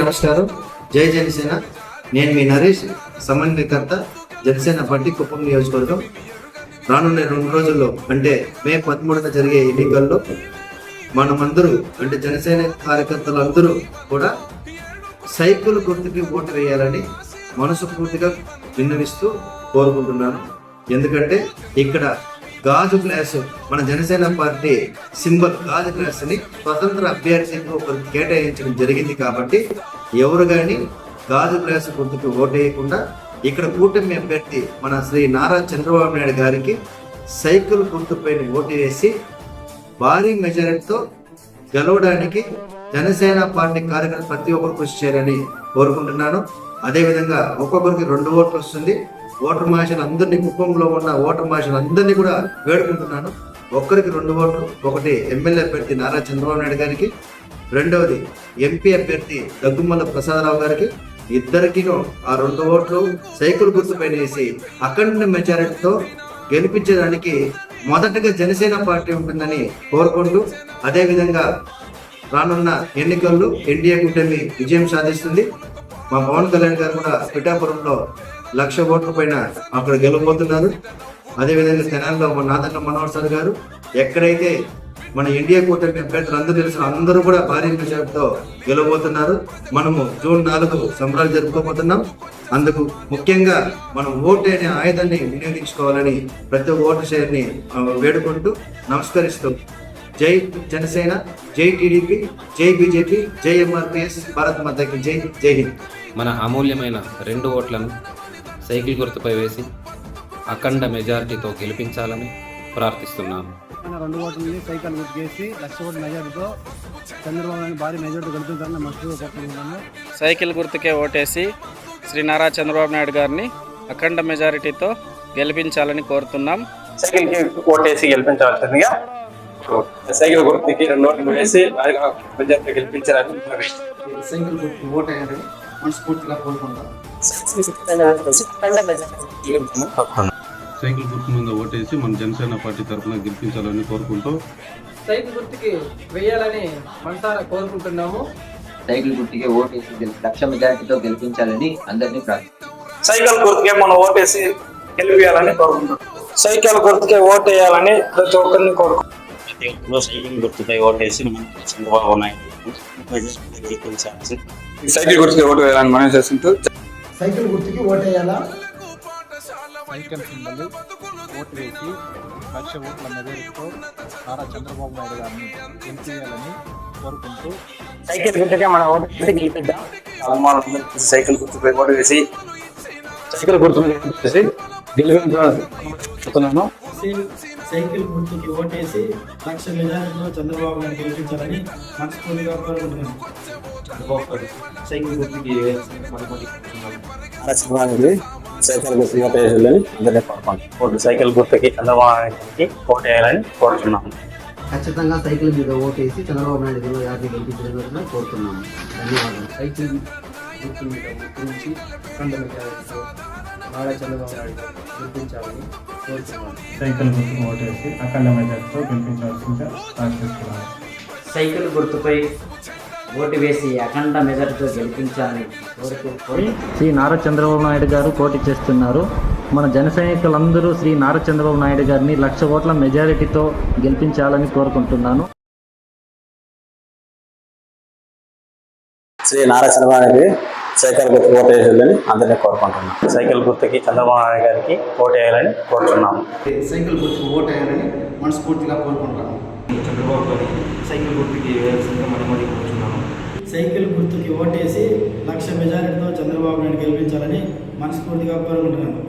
నమస్కారం. జై జనసేన. నేను మీ నరేష్ సమన్వయకర్త జనసేన పార్టీ కుప్పం నియోజకవర్గం. రానున్న రెండు రోజుల్లో అంటే మే పదమూడున జరిగే ఎన్నికల్లో మనమందరూ అంటే జనసేన కార్యకర్తలు అందరూ కూడా సైకిల్ గుర్తుకి ఓటు వేయాలని మనస్ఫూర్తిగా విన్నవిస్తూ కోరుకుంటున్నాను. ఎందుకంటే ఇక్కడ గాజు గ్లాసు మన జనసేన పార్టీ సింబల్ గాజు గ్లాస్ని స్వతంత్ర అభ్యర్థికి ఒకరికి కేటాయించడం జరిగింది కాబట్టి ఎవరు కానీ గాజు గ్లాసు గుర్తుకు ఓటేయకుండా ఇక్కడ కూటమి అభ్యర్థి మన శ్రీ నారా చంద్రబాబు నాయుడు గారికి సైకిల్ గుర్తుపైన ఓటు వేసి భారీ మెజారిటీతో గెలవడానికి జనసేన పార్టీ కార్యకర్తలు ప్రతి ఒక్కరు కృషి చేయాలని కోరుకుంటున్నాను. అదేవిధంగా ఒక్కొక్కరికి రెండు ఓట్లు వస్తుంది. ఓటర్ మహిళలు అందరినీ కుప్పంలో ఉన్న ఓటర్ మహిళలు అందరినీ కూడా వేడుకుంటున్నాను. ఒక్కరికి రెండు ఓట్లు ఒకటి ఎమ్మెల్యే అభ్యర్థి నారా చంద్రబాబు నాయుడు గారికి రెండవది ఎంపీ అభ్యర్థి దగ్గుమల్ల ప్రసాదరావు గారికి ఇద్దరికి ఆ రెండు ఓట్లు సైకిల్ గుర్తుపైన వేసి అఖండ మెజారిటీతో గెలిపించడానికి మొదటగా జనసేన పార్టీ ఉంటుందని కోరుకుంటూ అదేవిధంగా రానున్న ఎన్నికల్లో ఎన్డీఏ కూటమి విజయం సాధిస్తుంది. మా పవన్ కళ్యాణ్ గారు కూడా పిఠాపురంలో లక్ష ఓట్ల పైన అక్కడ గెలవబోతున్నారు. అదేవిధంగా తెనాలిలో మన నాదన్న మనోహర్ సార్ గారు ఎక్కడైతే మన ఇండియా కూటమి అభ్యర్థులు అందరూ తెలిసిన అందరూ కూడా భారీ మెజార్టీతో గెలవబోతున్నారు. మనము జూన్ నాలుగు సంబరాలు జరుపుకోబోతున్నాం. అందుకు ముఖ్యంగా మనం ఓటు అనే ఆయుధాన్ని వినియోగించుకోవాలని ప్రతి ఒక్క ఓటు షేర్ని వేడుకుంటూ నమస్కరిస్తూ జై జనసేన జై టీడీపీ జై బీజేపీ జై ఎంఆర్పిఎస్ భారత్ మాతకి జై జై హింద్. మన అమూల్యమైన రెండు ఓట్లను సైకిల్ గుర్తుపై వేసి అఖండ మెజారిటీతో గెలిపించాలని ప్రార్థిస్తున్నాను మన రెండు ఓట్లని సైకిల్ గుర్తు చేసి లక్ష ఓట్ల మెజార్టీతో చంద్రబాబు నాయుడు భారీ మెజార్టీ గెలుపుతారని మనసులో కోరుకుంటున్నాను సైకిల్ గుర్తుకే ఓటేసి శ్రీ నారా చంద్రబాబు నాయుడు గారిని అఖండ మెజారిటీతో గెలిపించాలని కోరుతున్నాం. సైకిల్కి ఓటేసి గెలిపించవలసిందిగా సైకిల్ గుర్తుకి రెండు ఓట్లు వేసి మెజార్టీ గెలిపించాలని సైకిల్ గుర్తు ఓటు మనస్ఫూర్తిగా సైకిల్ గుర్తు మీద ఓటేసి మన జనసేన పార్టీ తరఫున గెలిపించాలని కోరుకుంటూ సైకిల్ గుర్తుకి వేయాలని మనసారా కోరుకుంటున్నాము. సైకిల్ గుర్తుకి ఓటేసి లక్ష మెజారిటీతో గెలిపించాలని అందరినీ ప్రార్థిస్తున్నాను సైకిల్ గుర్తుకే మనం ఓటేసి గెలిపించాలని కోరుకుంటున్నాం. సైకిల్ గుర్తుకే ఓటేయాలని ప్రతి ఒక్కరిని కోరుకుంటున్నాం. లో సైకిల్ గుర్తుపై ఓటేసి మన చంద్రబాబు నాయుడు సైకిల్ గుర్తుకే ఓటు వేయాలని మనం చేసుకుంటూ సైకిల్ గుర్తుకి సైకిల్ సింబల్ ఓటు వేసి లక్ష ఓట్ల మెజారిటీతో నారా చంద్రబాబు నాయుడు గారిని గెలిపించాలని కోరుకుంటూ సైకిల్ గుర్తుకే మనం ఓటేసి గెలిపిద్దాం. సైకిల్ గుర్తుపై ఓటు వేసి సైకిల్ గుర్తు ఓటేసి గెలిపించాలనుకుంటున్నాను సైకిల్ గుర్తుకి ఓటేసి లక్ష మెజారిటీతో చంద్రబాబు నాయుడు గెలిపించాలని మనస్ఫూర్తిగా కోరుకుంటున్నాను. సైకిల్ గుర్తుకి నరసింహారెడ్డి సైకిల్ గుర్తు ఓటేయాలని అందరినీ కోరుకుంటున్నాను. సైకిల్ గుర్తుకి చంద్రబాబు నాయుడుకి ఓటేయాలని కోరుతున్నాను ఖచ్చితంగా సైకిల్ మీద ఓటేసి చంద్రబాబు నాయుడు గారు యాభై గెలిపించడం కోరుతున్నాను ధన్యవాదాలు. సైకిల్ గుర్తు మీద గురించి నారా చంద్రబాబు నాయుడు గారు గెలిపించాలని కోరుతున్నాను. సైకిల్ గుర్తుకు ఓటేసి అఖండ మెజారిటీతో గెలిపించాల్సిందిగా ప్రార్థిస్తున్నాను సైకిల్ గుర్తుపై ఓటు వేసి అఖండ మెజారిటీతో గెలిపించాలని కోరుకు శ్రీ నారా చంద్రబాబు నాయుడు గారు పోటీ చేస్తున్నారు. మన జన సైనికులందరూ శ్రీ నారా చంద్రబాబు నాయుడు గారిని లక్ష ఓట్ల మెజారిటీతో గెలిపించాలని కోరుకుంటున్నాను. శ్రీ నారా చంద్రబాబు నాయుడు సైకిల్ గుర్తు ఓటేయాలని అందరినీ కోరుకుంటున్నాను సైకిల్ గుర్తుకి చంద్రబాబు నాయుడు గారికి వేయాలని కోరుతున్నాము సైకిల్ గుర్తుకు ఓటు వేయాలని మనస్ఫూర్తిగా కోరుకుంటాను చంద్రబాబు గారి సైకిల్ గుర్తుకి వేయాల్సిందిగా మనం మరి సైకిల్ గుర్తుకి ఓటేసి లక్ష మెజారిటీతో చంద్రబాబు నాయుడు గెలిపించాలని మనస్ఫూర్తిగా కోరుకుంటున్నాను